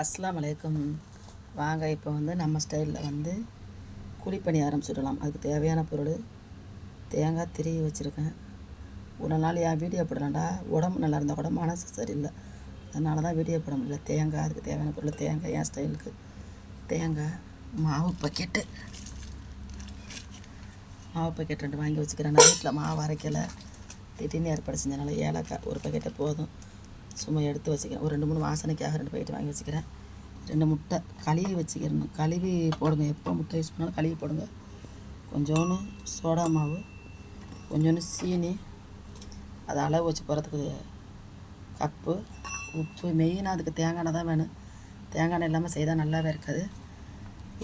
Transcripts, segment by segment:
அஸ்லாம் அலைக்கும். வாங்க இப்போ வந்து நம்ம ஸ்டைலில் வந்து குழிப்பணியாரம் சுடலாம் அதுக்கு தேவையான பொருள் தேங்காய் திருவி வச்சுருக்கேன். ஒரு நாள் என் வீடியோ போடலாம்டா? உடம்பு நல்லா இருந்தால் கூட மனசு சரியில்லை. அதனால தான் வீடியோ போட முடியல. தேங்காய் அதுக்கு தேவையான பொருள் தேங்காய் என் ஸ்டைலுக்கு தேங்காய் மாவு பக்கெட்டு மாவு பக்கெட் ரெண்டு வாங்கி வச்சுக்கிறேன். நான் வீட்டில் மாவு அரைக்கலை. திடீர்னு ஏற்பாடு செஞ்சனால ஏலக்காய் ஒரு பக்கெட்டை போதும். சும்மா எடுத்து வச்சுக்கிறேன். ஒரு ரெண்டு மூணு வாசனைக்காக ரெண்டு பக்கெட் வாங்கி வச்சுக்கிறேன். ரெண்டு முட்டை கழுவி வச்சுக்கிறணும் கழுவி போடுங்க. எப்போ முட்டை யூஸ் பண்ணாலும் கழுவி போடுங்க. கொஞ்சோன்னு சோடா மாவு கொஞ்சோன்னு சீனி அதை அளவு வச்சு போகிறதுக்கு கப்பு உப்பு மெயினாக அதுக்கு தேங்காய் எண்ணெய் தான் வேணும். தேங்காய் இல்லாமல் செய்தால் நல்லாவே இருக்காது.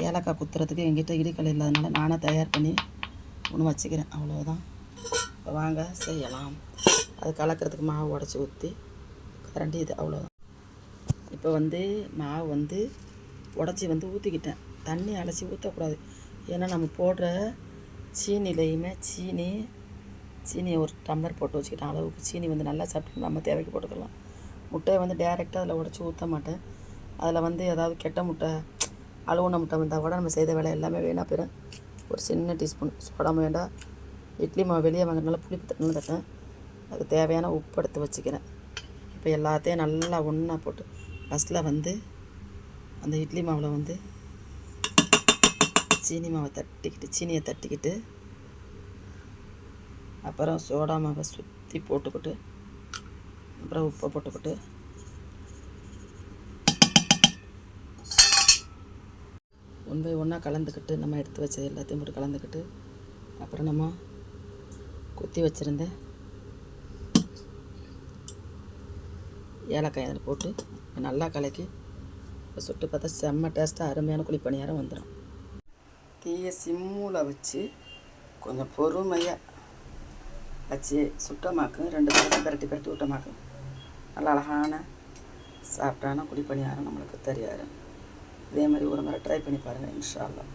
ஏலக்காய் குத்துறதுக்கு எங்கிட்ட இடிக்கல் இல்லாதனால நானே தயார் பண்ணி ஒன்று வச்சுக்கிறேன். அவ்வளோதான் இப்போ வாங்க செய்யலாம். அது கலக்கிறதுக்கு மாவு உடச்சி ஊற்றி கரண்டி இது அவ்வளோதான் இப்போ வந்து மாவு வந்து உடச்சி வந்து ஊற்றிக்கிட்டேன் தண்ணி அலசி ஊற்றக்கூடாது ஏன்னா நம்ம போடுற சீனிலையுமே சீனி சீனியை ஒரு டம்ளர் போட்டு வச்சுக்கிட்டேன் அளவுக்கு. சீனி வந்து நல்லா சாப்பிட்டு நம்ம தேவைக்கு போட்டுக்கலாம். முட்டையை வந்து டேரெக்டாக அதில் உடச்சி ஊற்ற மாட்டேன். அதில் வந்து ஏதாவது கெட்ட முட்டை அழுவுன முட்டை வந்தால் கூட நம்ம செய்த வேலை எல்லாமே வீணாக போயிடும் ஒரு சின்ன டீஸ்பூன் சோடாமல் வேண்டாம் இட்லி மாவு வெளியே வாங்குறதுனால புளிப்பு தட்டினு தட்டேன். அதுக்கு தேவையான உப்பு எடுத்து வச்சுக்கிறேன். இப்போ எல்லாத்தையும் நல்லா ஒன்றா போட்டு ஃபஸ்ட்டில் வந்து அந்த இட்லி மாவில் வந்து சீனி மாவை தட்டிக்கிட்டு சீனியை தட்டிக்கிட்டு அப்புறம் சோடா மாவை சுற்றி போட்டுக்கிட்டு அப்புறம் உப்பை போட்டுக்கிட்டு. ஒன் பை ஒன்றா கலந்துக்கிட்டு நம்ம எடுத்து வச்சது எல்லாத்தையும் போட்டு கலந்துக்கிட்டு அப்புறம் நம்ம குத்தி வச்சுருந்தேன் ஏலக்காய் அதில் போட்டு நல்லா கலக்கி இப்போ சுட்டு பார்த்தா செம்ம டேஸ்ட்டாக அருமையான குழிப்பணியாரம் வந்துடும் தீயை சிம்மில் வச்சு கொஞ்சம் பொறுமையாக வச்சு சுட்டமாக்கும் ரெண்டு பக்கம் பிரட்டி பிரட்டி விட்டமாக்கும் நல்லா அழகான சாப்பிட்டான குழிப்பணியாரம் நம்மளுக்கு தெரியாது. இதே மாதிரி ஒரு முறை ட்ரை பண்ணி பாருங்கள் இன்ஷால்லாம்